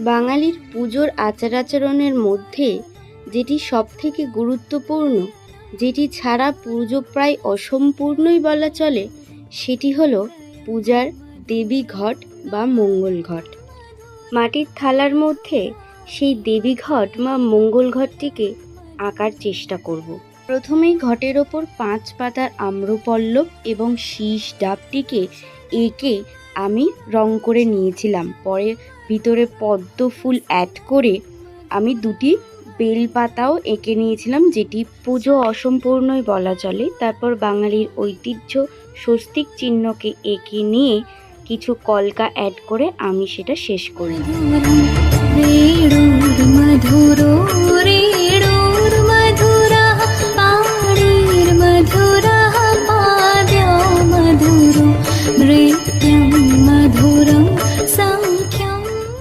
বাঙালির পুজোর আচার আচরণের মধ্যে যেটি সবথেকে গুরুত্বপূর্ণ, যেটি ছাড়া পুজো প্রায় অসম্পূর্ণই বলা চলে, সেটি হলো পূজার দেবী ঘট বা মঙ্গল ঘট মাটির থালার মধ্যে সেই দেবী ঘট বা মঙ্গল ঘটটিকে আঁকার চেষ্টা করব। প্রথমেই ঘটের ওপর পাঁচ পাতার আম্রপল্লব এবং শীষ ডাবটিকে এঁকে আমি রং করে নিয়েছিলাম পরে ভিতরে পদ্ম ফুল অ্যাড করে আমি দুটি বেলপাতাও এঁকে নিয়েছিলাম, যেটি পুজো অসম্পূর্ণই বলা চলে। তারপর বাঙালির ঐতিহ্য স্বস্তিক চিহ্নকে এঁকে নিয়ে কিছু কলকা অ্যাড করে আমি সেটা শেষ করি। মধুরা।